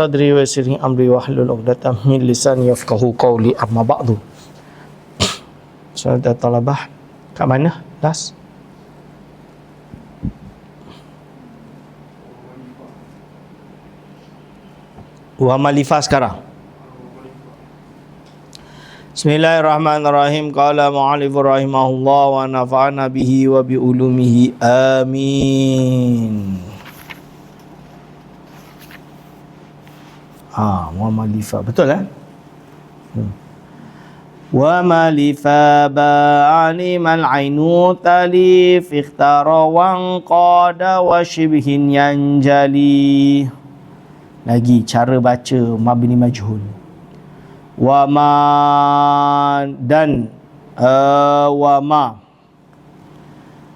sadri wa yasirni amri wa hlul 'uqdatam min lisani yafqahu qawli amma ba'du. Saudara talabah, kat mana? Last. Wa malifa sekarang. Bismillahirrahmanirrahim. Qala mu'allif rahimahullah wa nafa'ana bihi wa bi ulumihi. Amin. Ha, wa malifah. Betul eh? Hmm. Wa malifa ba'ani mal ainu talif ikhtara wa qada wa shibhin yanjali. Lagi cara baca mabni majhul. Wa ma dan uh, wa ma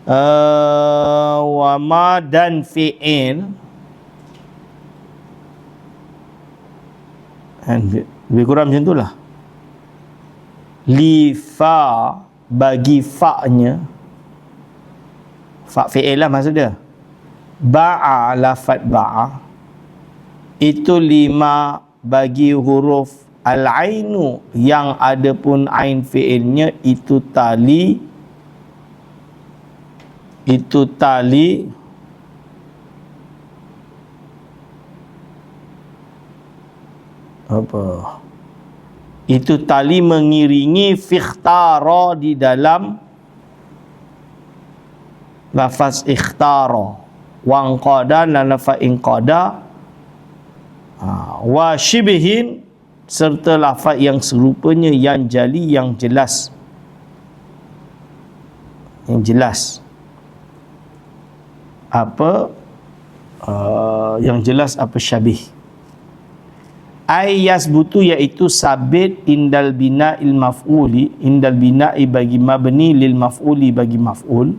uh, wa ma dan fi'il lebih kurang macam itulah. Li fa bagi fa-nya fa fi'il lah maksud dia. Ba'a lafad ba'a itu lima bagi huruf al-ainu yang ada pun ain fi'ilnya itu tali itu tali apa? Itu tali mengiringi fikhtara di dalam lafaz ikhtara wang qada dan lafaz inqada ha, wa shibihin serta lafaz yang serupanya yang jali yang jelas. Yang jelas. Apa? Uh, yang jelas apa syabih ayas butu iaitu sabit indal bina il maf'uli indal bina'i bagi mabni lil maf'uli bagi maf'ul.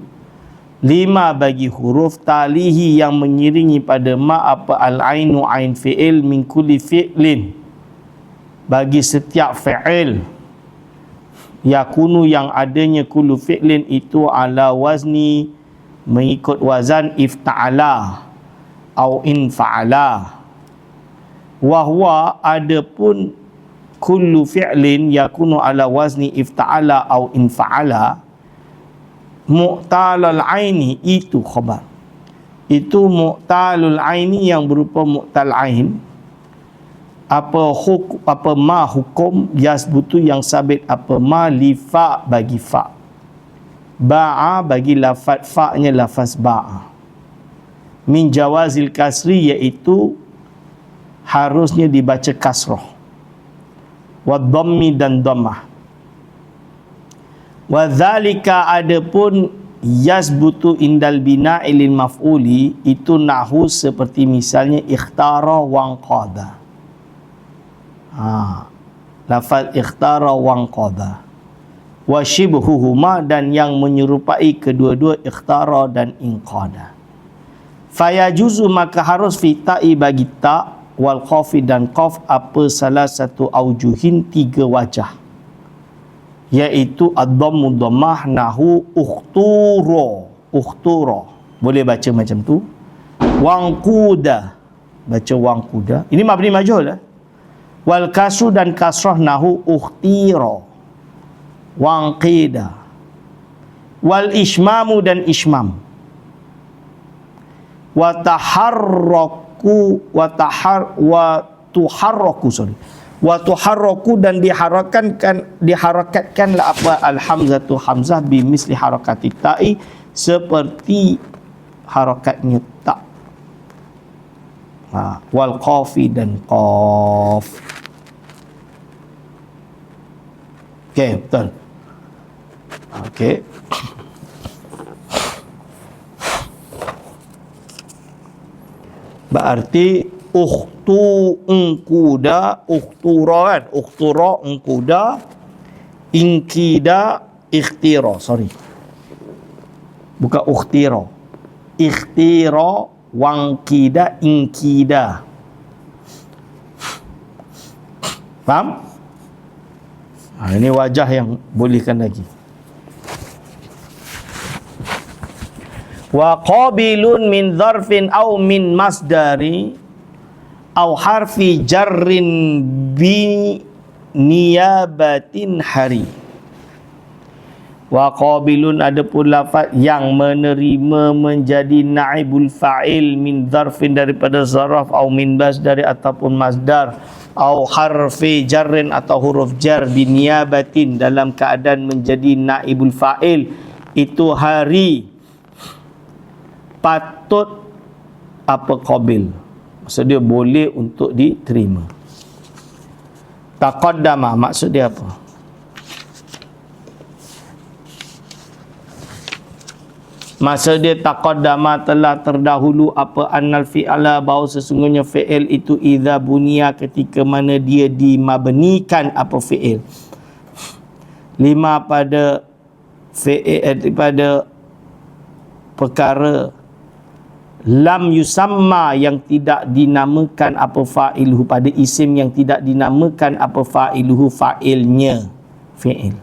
Lima bagi huruf talihi yang mengiringi pada ma apa al ainu ain fi'il min kulli fi'lin. Bagi setiap fi'il. Yakunu yang adanya kullu fi'lin itu ala wazni mengikut wazan ifta'ala au fa'ala wahwa adapun kullu fi'lin yakunu ala wazni ifta'ala au infa'ala mu'talal aini itu khabar. Itu mu'talul aini yang berupa mu'tal ain. Apa huk apa ma hukum yasbutu yang sabit apa ma li fa bagi fa. Ba'a bagi lafaz fa-nya lafaz ba'a. Min jawazil kasri iaitu harusnya dibaca kasrah wa dhammi dan dhammah wa dhalika adapun yasbutu indal bina'i lil maf'uli itu nahu seperti misalnya ikhtara wa qada. Ha lafaz ikhtara wa qada. Wa shibhuhuma dan yang menyerupai kedua-dua ikhtara dan inqada. Fayajuzu maka harus fita'i bagi ta' wal khafi dan qaf apa salah satu aujuhin tiga wajah. Iaitu ad-dhammu dhammah nahu ukhturo. Ukhturo. Boleh baca macam tu? Wangkuda. Baca wangkuda. Ini mabni majhul eh? wal kasru dan kasrah nahu ukhtiro. Wangqida. Wal ishmamu dan ishmam. Wa taharrak tuharraku wa tahar wa tuharraku sorry. Wa tuharraku dan diharakatkan diharakatkanlah apa? Al hamzatu hamzah bi misli harakati ta'i seperti harakatnya ta ha, wal qafi dan qaf. Okey betul. Okey berarti ukhtu engkuda ukhtura kan? Ukhtura engkuda inkida ikhtira. Sorry. Bukan ukhtira ikhtira wangkida inkida. Faham? Ha, ini wajah yang bolehkan lagi wa qabilun min dharfin aw min masdari au harfi jarrin bi niyabatin hari. Wa qabilun adapun lafaz yang menerima menjadi naibul fa'il min zarfin daripada zaraf au min bas dari ataupun masdar au harfi jarrin atau huruf jar bi niyabatin dalam keadaan menjadi naibul fa'il. Itu hari patut apa qabil. Maksud dia boleh untuk diterima. Taqaddama maksud dia apa? Masa dia taqaddama telah terdahulu apa annal fi'ala bahawa sesungguhnya fi'il itu idza bunia ketika mana dia dimabnikan apa fi'il. Lima pada fi'il eh, pada perkara lam yusamma yang tidak dinamakan apa fa'iluhu pada isim yang tidak dinamakan apa fa'iluhu fa'ilnya. Fi'il.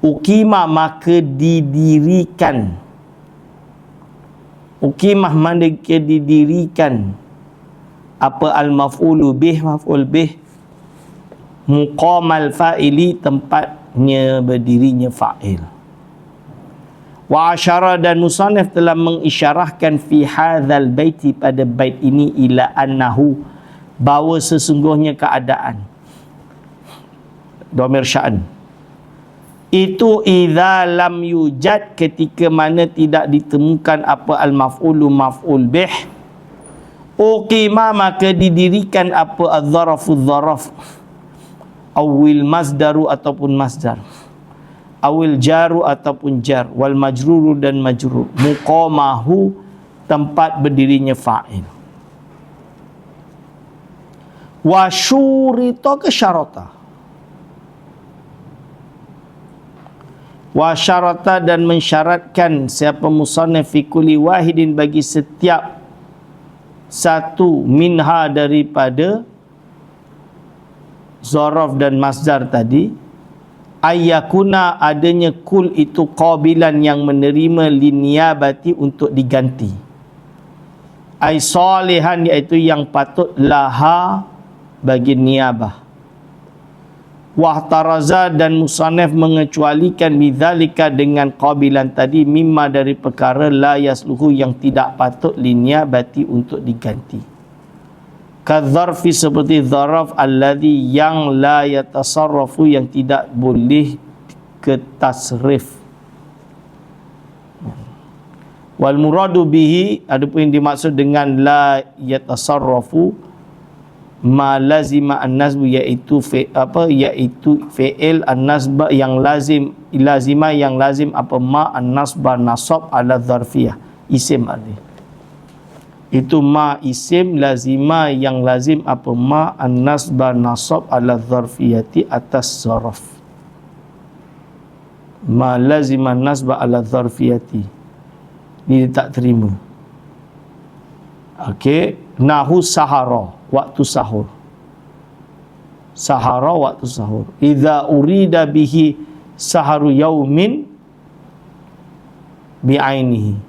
Ukima maka didirikan. Ukimah manakala didirikan? Apa al-maf'ulu bih maf'ul bih? Muqamal fa'ili tempatnya berdirinya fa'il wa asyara dan musannif telah mengisyarahkan fi hadzal baiti pada bait ini ila annahu bahawa sesungguhnya keadaan. Domir sya'an. Itu idza lam yujad ketika mana tidak ditemukan apa al maf'ulu maf'ul bih uqima maka didirikan apa adzarafu dzaraf awil masdaru ataupun masdar awil jaru ataupun jar wal majruru dan majrur muqamahu tempat berdirinya fa'il. Wa syurita ke syarata? Wa syarata dan mensyaratkan siapa musannif fi kulli wahidin bagi setiap satu minha daripada zaraf dan masdar tadi ayakuna adanya kul itu qabilan yang menerima liniyabati untuk diganti. Ay salihan iaitu yang patut laha bagi niabah. Wahtaraza dan musanef mengecualikan bidzalika dengan qabilan tadi mimma dari perkara la yasluhu yang tidak patut linia bati untuk diganti kadzarfi seperti zaraf alladhi yang la yatasarrafu yang tidak boleh ke tasrif wal muradu bihi adapun yang dimaksud dengan la yatasarrafu ma lazima an-nasb iaitu fi, apa iaitu fi'il an-nasb yang lazim lazima yang lazim apa ma an-nasb nasab ala dzarfiyah. Isim arti itu ma isim lazima yang lazim apa? Ma an-nasb nasab ala dzarfiyati atas zarf. Ma lazima an-nasb ala dzarfiyati ni tak terima. Okey. Nahu sahara waktu sahur. Sahara waktu sahur. Idza urida bihi saharu yaumin bi'ainihi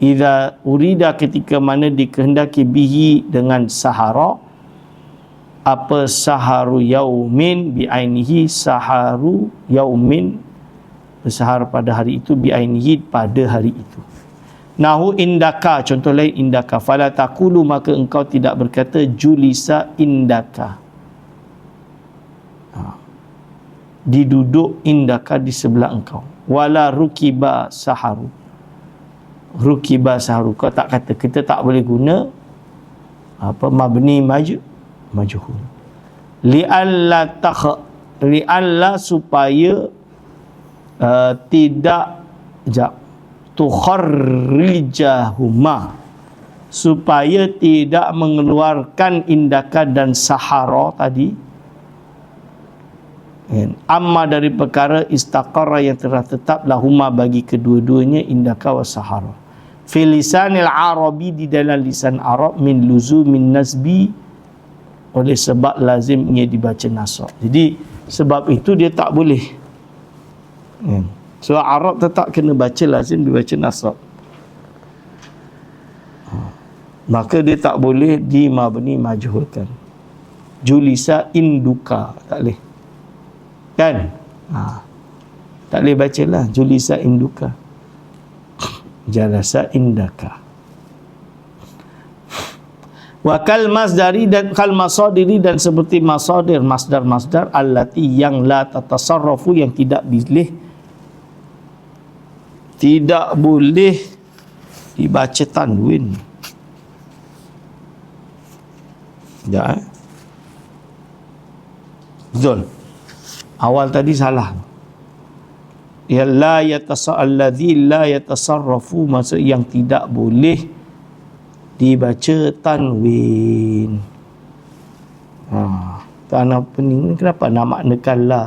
idza urida ketika mana dikehendaki bihi dengan sahara apa saharu yaumin bi'ainihi saharu yaumin bersahar pada hari itu bi'ainihi pada hari itu Nahu indaka contoh lain indaka fala taqulu maka engkau tidak berkata julisa indaka. Ha. Diduduk indaka di sebelah engkau. Wala rukiba saharu. Rukiba saharu. Kau tak kata kita tak boleh guna apa mabni maju majhul. Li alla takh li alla supaya uh, tidak jap tukharrijahuma supaya tidak mengeluarkan indaka dan sahara tadi amma dari perkara istaqara yang telah tetap lahuma bagi kedua-duanya indaka wa sahara fi lisanil arabi di dalam lisan arab min luzu min nasbi oleh sebab lazimnya dibaca nasab. Jadi sebab itu dia tak boleh. Hmm. Surah Arab tetap kena baca lazim dibaca nasab. maka dia tak boleh di mabni majhulkan. Julisa induka tak boleh kan ha. tak boleh baca lah julisa induka jalasa indaka Wakal masdari dan kal masadiri dan seperti masadir masdar masdar allati yang la tatasarrafu yang tidak boleh tidak boleh dibaca tanwin. Ya. Eh? Betul. Awal tadi salah. Ya la yatasa allazi la yatasarrafu maksud yang tidak boleh dibaca tanwin. Ha, kerana pening kenapa nak maknakan lah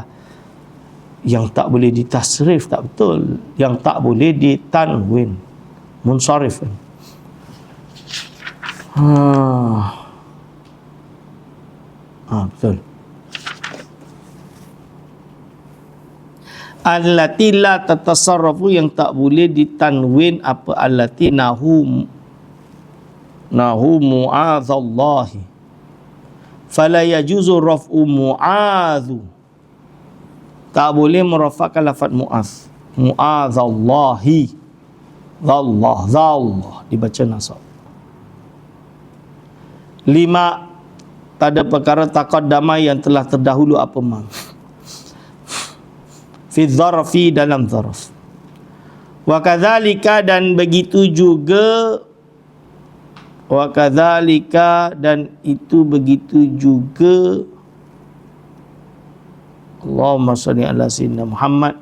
yang tak boleh ditasrif tak betul yang tak boleh ditanwin munsarif ha. ha betul allati la tatasarrafu yang tak boleh ditanwin apa allati nahu nahu mu'adzallahi fala yajuzu raf'u mu'adzu tak boleh merafakkan lafaz mu'az mu'adzallahi zallah zallah. Dibaca nasab. Lima tak ada perkara taqaddama yang telah terdahulu apa mang fi dharfi dalam dharf wa kadzalika dan begitu juga wa kadzalika dan itu begitu juga Allahumma salli ala sayyidina Muhammad.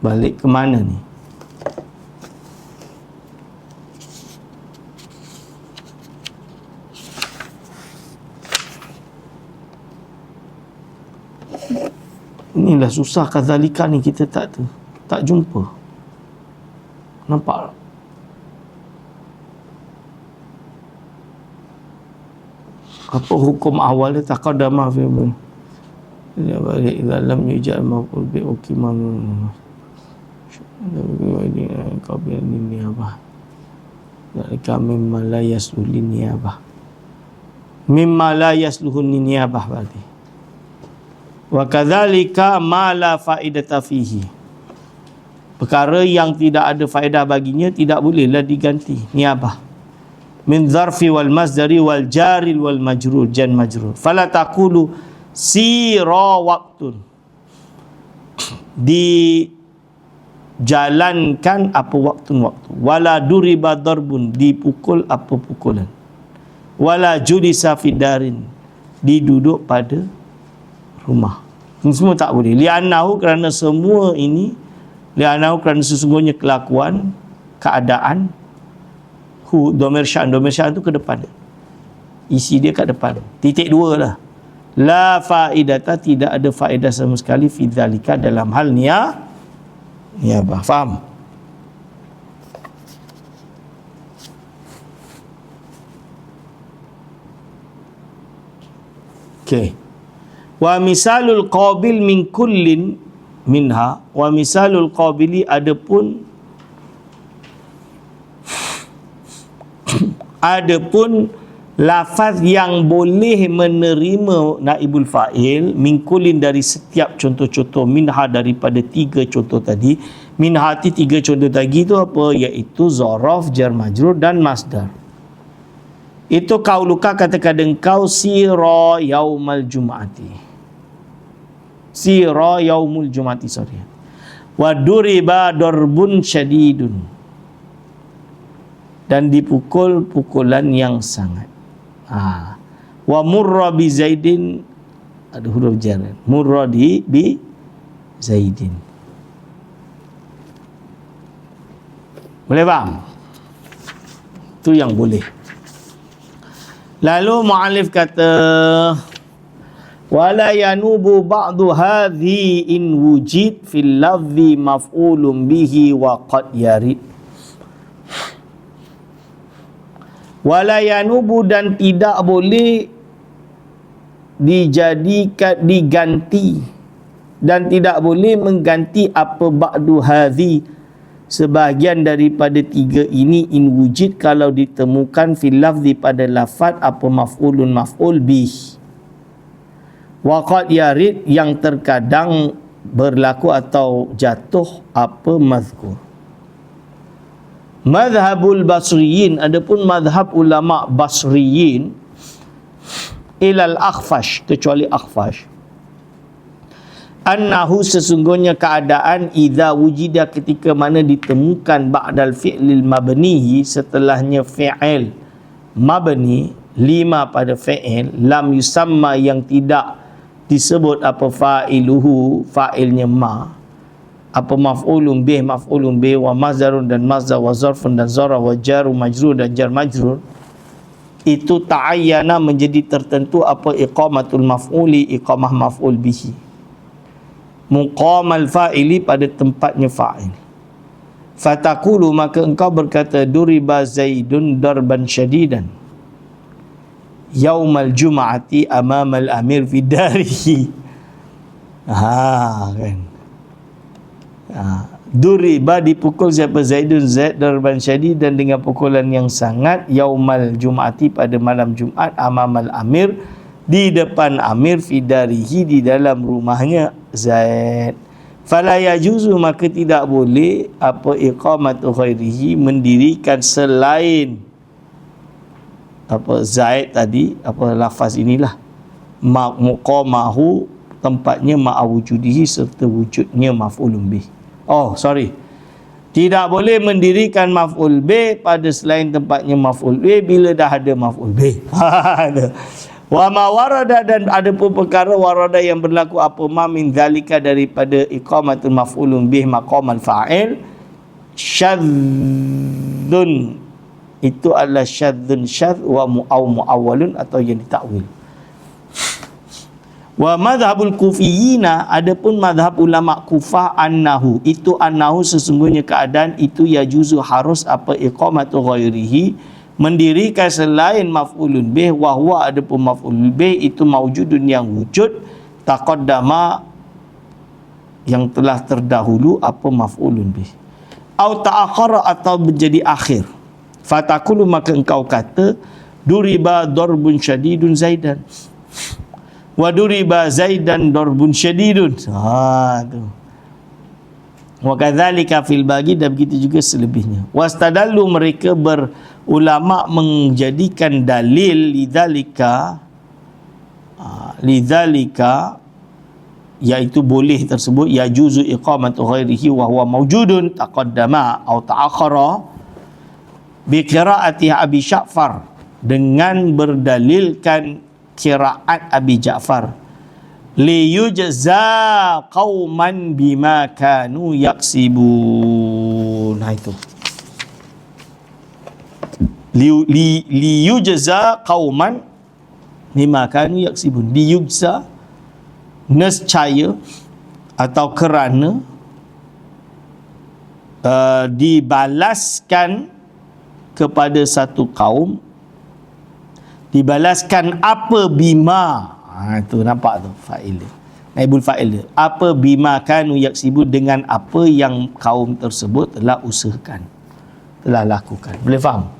Balik ke mana ni inilah susah kazalika ni kita tak tu tak jumpa. Nampak apa hukum awal dia? Tak ada maaf ya ya balik dalam yujad maupun bi ukiman ini kau biar ini apa kami malayas ulini apa mimma la yasluhun ni apa berarti wa kadzalika ma la faidata fihi. Perkara yang tidak ada faedah baginya tidak bolehlah diganti ni apa min zarfi wal masdari wal jari wal majrur jan majrur. Fala taqulu sira waqtun. Di jalankan apa waktu waktu wala duriba darbun dipukul apa pukulan. Wala julisa fidarin diduduk pada rumah. Ini semua tak boleh. Li'annahu kerana semua ini li'annahu kerana sesungguhnya kelakuan keadaan hu domir syan domir syan tu ke depan. Isi dia kat depan. Titik dua lah. La faidata tidak ada faedah sama sekali fi dzalika dalam hal niya niyabah faham? Okay wa misalul qabil min kullin minha. Wa misalul qabili adapun adapun lafaz yang boleh menerima naibul fa'il min kullin dari setiap contoh-contoh minha daripada tiga contoh tadi. Minha ti tiga contoh tadi itu apa? Iaitu zaraf jar majrur dan masdar. Itu kau luka kata-kata engkau sira yaumal jum'ati sira yaumul jumati sorry. Wa duriba darbun syadidun. Dan dipukul pukulan yang sangat. Ha. wa murra bi zaidin. Ada huruf jar. Murra di bi zaidin. Boleh faham? Tu yang boleh. Lalu mualif kata wala yanubu ba'du hadhi in wujid fil lafzi maf'ulun bihi wa qad yarid. Wala yanubu dan tidak boleh dijadikan diganti dan tidak boleh mengganti apa ba'du hadhi. Sebahagian daripada tiga ini in wujud kalau ditemukan fil lafzi pada lafaz apa maf'ulun maf'ul bih waqad yarid yang terkadang berlaku atau jatuh apa mazkur? Madhabul basriyin adapun madhab ulama basriyin ilal akhfash kecuali akhfash annahu sesungguhnya keadaan idza wujida ketika mana ditemukan ba'dal fi'lil mabnihi setelahnya fi'il mabni lima pada fi'il lam yusamma yang tidak disebut apa fa'iluhu fa'ilnya ma. Apa maf'ulun bih maf'ulun bih wa mazdarun dan mazdar wa zarfun dan zara wa jaru majrur dan jar majrur. Itu ta'ayyana menjadi tertentu apa iqamatul maf'uli iqamah maf'ul bihi. Muqamal fa'ili pada tempatnya fa'il. Fatakulu maka engkau berkata duriba zaidun darban syadidan yaumal jum'ati amamal amir fi darihi. Ha kan? Ha. duriba dipukul siapa? Zaidun zaid darban syadidan dengan pukulan yang sangat yaumal jum'ati pada malam jumat amamal amir di depan amir fidarihi di dalam rumahnya. Zaid fala yajuzu maka tidak boleh apa iqamatu khairihi mendirikan selain apa Zaid tadi apa lafaz inilah. Muqamahu tempatnya ma'awujudihi serta wujudnya maf'ulun bih. Oh sorry. Tidak boleh mendirikan maf'ul B pada selain tempatnya maf'ul B bila dah ada maf'ul B. Wa ma warada dan ada pun perkara warada yang berlaku apa ma min zalika daripada iqamatul maf'ulun bih maqamal fa'il syadzun itu adalah syadzun syadz wa mu'aw mu'awwalun atau yang ditakwil. Wa madhabul kufiyina adapun madhab ulama kufah annahu itu annahu sesungguhnya keadaan itu ya juzu harus apa? Iqamatu ghairihi mendirikan selain maf'ulun bih wa huwa adapun maf'ulun bih itu maujudun yang wujud taqaddama yang telah terdahulu apa? Maf'ulun bih. Au ta'akhara atau menjadi akhir fatakulu maka engkau kata duriba darbun syadidun zaidan. Wa duriba zaidan darbun syadidun. Ha tu. Wa kadzalika fil bagi dan begitu juga selebihnya. Wastadallu mereka ber ulama menjadikan dalil lidzalika uh, lidzalika iaitu boleh tersebut ya juzu iqamatu ghairihi wa huwa mawjudun taqaddama atau ta'akhara bi qiraati Abi Ja'far. Dengan berdalilkan qiraat Abi Ja'far. Li yujza qauman bima kanu yaksibun. Nah itu. Li li li yujza qauman bima kanu yaksibun. Li yujza nescaya atau kerana uh, dibalaskan kepada satu kaum dibalaskan apa bima ha tu nampak tu fa'il naibul fa'il apa bima kanu yaksibun dengan apa yang kaum tersebut telah usahakan telah lakukan boleh faham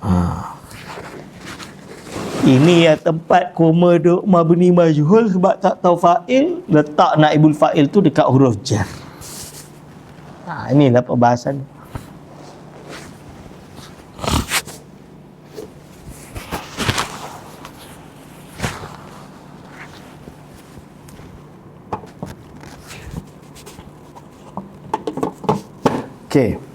Ha. Ini ya tempat koma duk mabni majhul sebab tak tahu fa'il, letak naibul fa'il tu dekat huruf jar. Ha, inilah perbahasan. Okay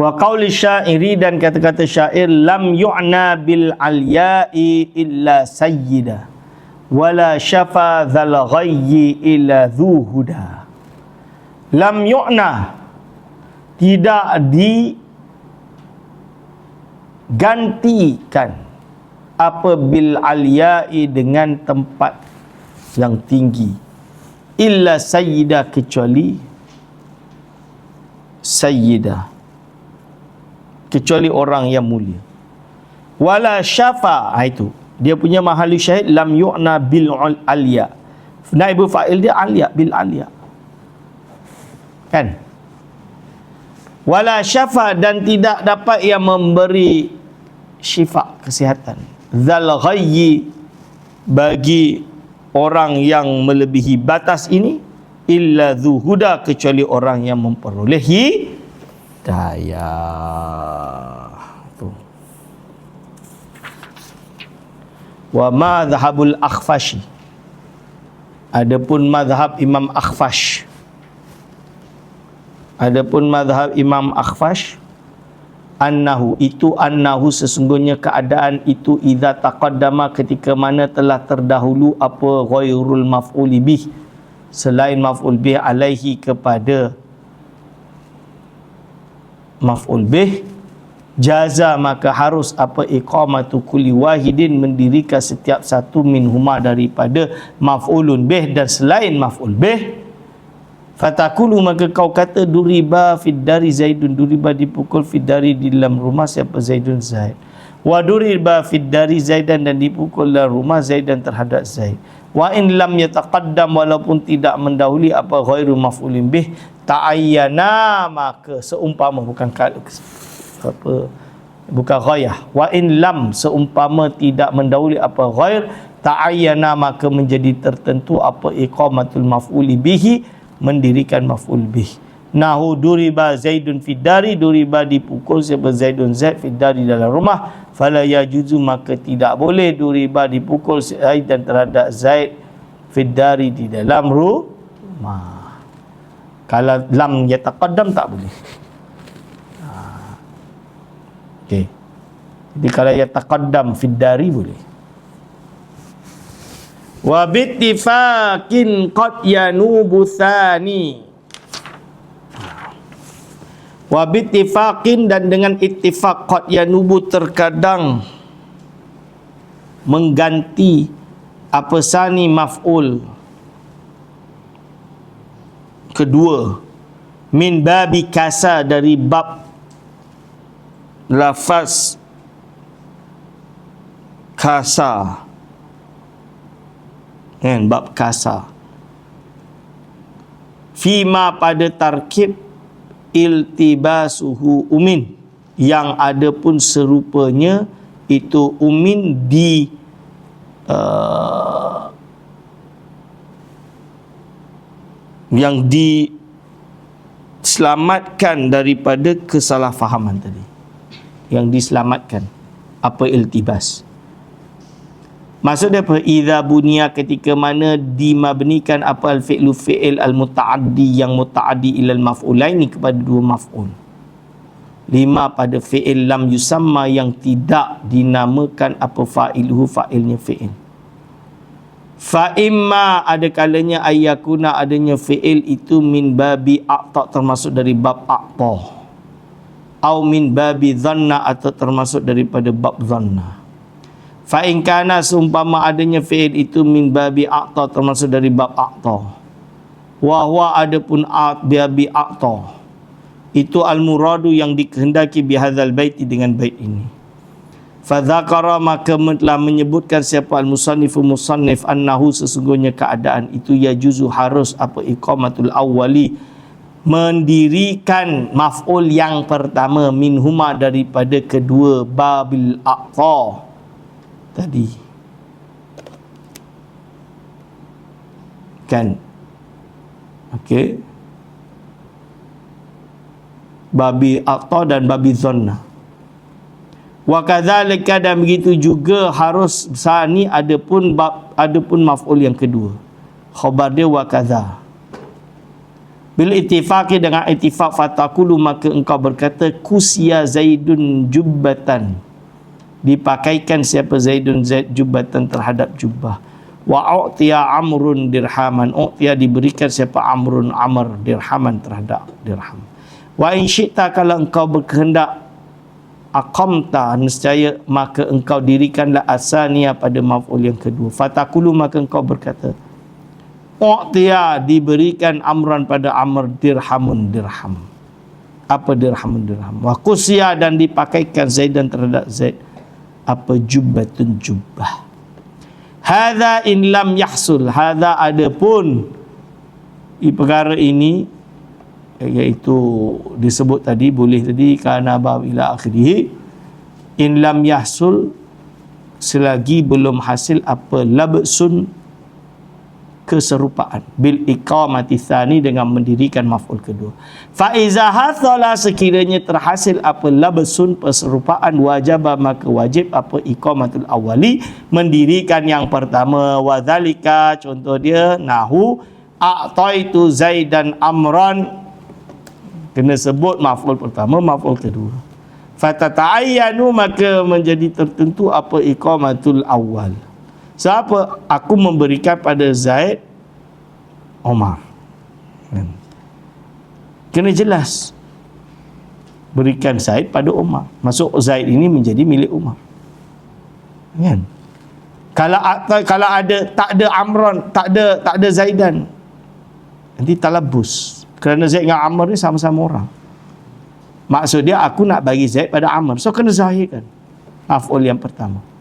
wa qauli syairi dan kata-kata syair lam yu'na bil alya'i illa sayyida wala syafa dhal ghayyi illa dhu huda. Lam yu'na tidak di gantikan apa bil alya'i dengan tempat yang tinggi illa sayyida kecuali sayyidah kecuali orang yang mulia. Wala syafa ha, itu. Dia punya mahali syahid lam yu'na bil alya. Naibul fa'il dia alya bil alya. Kan? Wala syafa dan tidak dapat yang memberi syifa kesihatan. Zal ghayyi bagi orang yang melebihi batas ini illa zuhuda kecuali orang yang memperolehi daya. Tu. Wa madhhabul akhfashi. Adapun madhhab imam akhfash. Adapun madhhab imam akhfash annahu itu annahu sesungguhnya keadaan itu idza taqaddama ketika mana telah terdahulu apa ghairul maf'uli bih selain maf'ul bih alaihi kepada maf'ul bih jaza maka harus apa iqamatu kulli wahidin mendirikan setiap satu min huma daripada maf'ulun bih dan selain maf'ul bih. Fatakulu maka kau kata duriba fid dari zaidun duriba dipukul fid dari di dalam rumah siapa zaidun zaid. Wa duriba fid dari zaidan dan dipukul dalam rumah zaidan terhadap zaid wa in lam yataqaddam walaupun tidak mendahului apa ghairu maf'ulin bih ta'ayyana maka seumpama bukan apa bukan ghayah wa in lam seumpama tidak mendahului apa ghair ta'ayyana maka menjadi tertentu apa iqamatul maf'uli bihi mendirikan maf'ul bih nahu duriba zaidun fidari duriba dipukul siapa zaidun zaid fidari dalam rumah. Fala yajuzu maka tidak boleh duriba dipukul zaid dan terhadap zaid fidari di dalam rumah. Kalau lam yataqaddam tak boleh. Ha. okey. Jadi kalau yataqaddam fidari boleh. Wa bittifaqin qad yanubu thani wa bittifaqin dan dengan ittifaq qad yanubu terkadang mengganti apa sani maf'ul kedua. Min babi kasa dari bab lafaz kasa. Kan bab kasa. Fima pada tarkib iltibasuhu umin. Yang ada pun serupanya itu umin di uh, yang diselamatkan daripada kesalahfahaman tadi. Yang diselamatkan. Apa iltibas Maksudnya apa? Iza bunia ketika mana dimabnikan apa al-fi'lu fi'il al-muta'addi yang muta'addi ilal maf'ulaini kepada dua maf'ul. Lima pada fi'il lam yusamma yang tidak dinamakan apa fa'iluhu fa'ilnya fi'il. Fa'imma ada kalanya ayakuna adanya fi'il itu min babi a'ta termasuk dari bab a'ta. Au min babi dhanna atau termasuk daripada bab dhanna. Fa in kana seumpama adanya fi'il itu min babi aqta termasuk dari bab aqta. Wa huwa adapun aq babi aqta. Itu al muradu yang dikehendaki bi hadzal bait dengan bait ini. Fa dzakara maka telah menyebutkan siapa al musannifu musannif annahu sesungguhnya keadaan itu ya juzu harus apa iqamatul awwali mendirikan maf'ul yang pertama minhuma daripada kedua babil aqta tadi. Kan? Okey. Babi aqta dan babi zanna wa kadzalika dan begitu juga harus sani adapun bab adapun maf'ul yang kedua. Khabar dia wa kadza. Bil ittifaqi dengan ittifaq fatakulu maka engkau berkata kusya zaidun jubbatan dipakaikan siapa Zaidun Zaid jubatan terhadap jubah. Wa u'tiya amrun dirhaman. U'tiya diberikan siapa amrun amr dirhaman terhadap dirham. Wa in syi'ta kalau engkau berkehendak aqamta nescaya maka engkau dirikanlah asania pada maf'ul yang kedua. Fatakulu maka engkau berkata u'tiya diberikan amran pada amr dirhamun dirham. Apa dirhamun dirham? Wa qusya dan dipakaikan Zaidan terhadap Zaid apa jubbatun jubbah. Hadza in lam yahsul. Hadza adapun i perkara ini iaitu disebut tadi boleh tadi karena bab ila akhirih. In lam yahsul selagi belum hasil apa labsun keserupaan. Bil iqamati tsani dengan mendirikan maf'ul kedua. Fa iza hasala sekiranya terhasil apa labsun perserupaan wajib maka wajib apa iqamatul awali mendirikan yang pertama. Wa zalika contoh dia nahu a'taitu zaidan amran. Kena sebut maf'ul pertama maf'ul kedua. Fatata'ayyanu maka menjadi tertentu apa iqamatul awal Siapa aku memberikan pada Zaid Omar. Kan? Kena jelas. Berikan Zaid pada Umar. Masuk Zaid ini menjadi milik Umar. Kan? Kalau kalau ada tak ada Amran, tak ada tak ada Zaidan. Nanti talabus. Kerana Zaid dengan Amr ni sama-sama orang. Maksud dia aku nak bagi Zaid pada Amr. So kena zahirkan. Af'ul yang pertama.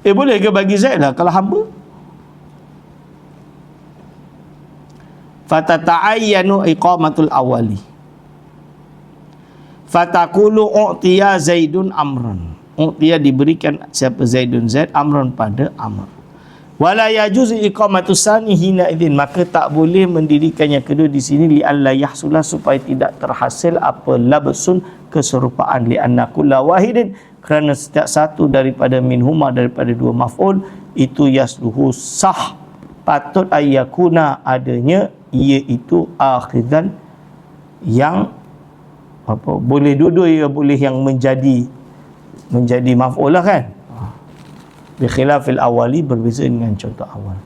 Eh boleh ke bagi Zaid lah kalau hamba? Fatata'ayyanu iqamatul awali. Fatakulu u'tiya Zaidun amran. U'tiya diberikan siapa Zaidun Zaid amran pada Amr. Wala yajuzu iqamatu sani hina idin maka tak boleh mendirikan yang kedua di sini li alla yahsula supaya tidak terhasil apa labsun keserupaan li anna wahidin kerana setiap satu daripada minhuma daripada dua maf'ul itu yasluhu sah. Patut ayyakuna adanya iaitu akhidan yang apa boleh dua-dua ya boleh yang menjadi menjadi maf'ul lah kan? Bi khilafil awali berbeza dengan contoh awal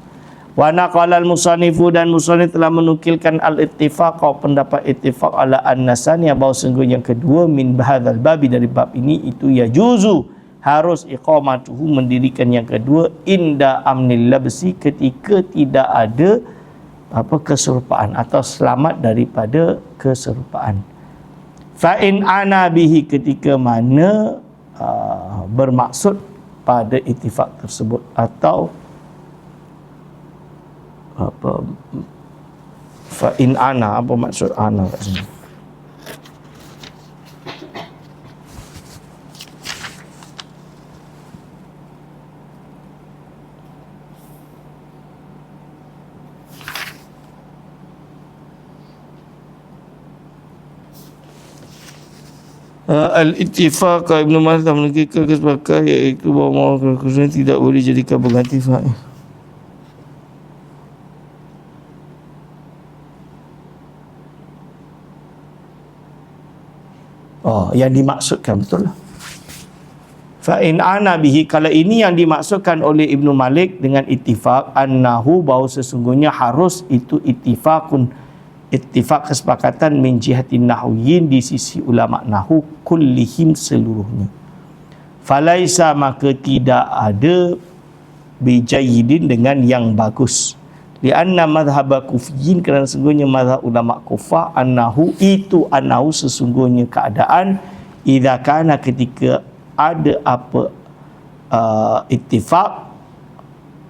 Wa naqala al-musannifu dan musannif telah menukilkan al-ittifaq pendapat ittifaq ala an-nasani bahawa sungguh yang kedua min bahadzal babi dari bab ini itu ya juzu harus iqamatuhu mendirikan yang kedua inda amnil labsi ketika tidak ada apa keserupaan atau selamat daripada keserupaan. Fa in ana bihi ketika mana uh, bermaksud pada ittifaq tersebut atau apa fa in ana apa maksud ana kat sini Uh, Al-Ittifaq Ibn Mazhab menegakkan kesepakatan iaitu bahawa mahu tidak boleh jadikan pengganti fa'il. Oh, yang dimaksudkan betul lah. Fa in ana bihi kalau ini yang dimaksudkan oleh Ibnu Malik dengan ittifaq annahu bahawa sesungguhnya harus itu ittifaqun ittifaq kesepakatan min jihatin nahwiyin di sisi ulama nahu kullihim seluruhnya. Falaisa maka tidak ada bijayidin dengan yang bagus li anna madhhab kufiyin kerana sesungguhnya mazhab ulama kufah annahu itu annahu sesungguhnya keadaan idza kana ketika ada apa uh, ittifaq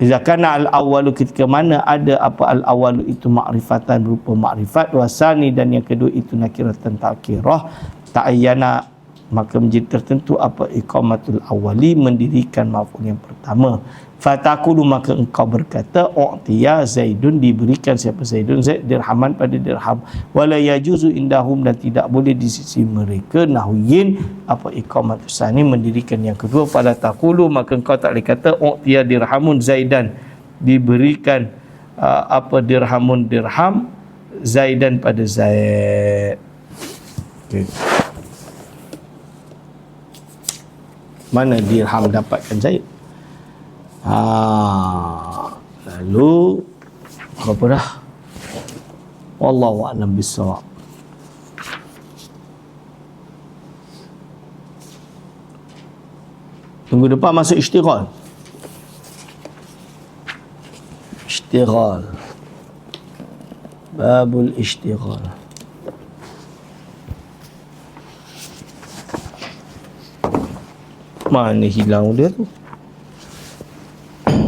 idza kana al awwalu ketika mana ada apa al awwalu itu makrifatan berupa makrifat wasani dan yang kedua itu nakiratan ta'kirah ta'ayyana maka menjadi tertentu apa iqamatul awali mendirikan maf'ul yang pertama Fatakulu maka engkau berkata U'tiya Zaidun diberikan siapa? Zaidun Zaid dirhaman pada dirham. Wala yajuzu indahum dan tidak boleh di sisi mereka. Nahuyin apa iqamat usani mendirikan yang kedua. Pada takulu maka engkau tak boleh kata U'tiya dirhamun Zaidan. Diberikan uh, apa dirhamun dirham Zaidan pada Zaid. Okay. Mana dirham dapatkan Zaid Ha, lalu apa dah? Wallahu a'lam bissawab. Tunggu depan masuk istighal. Istighal. Babul istighal. Mana hilang dia tu?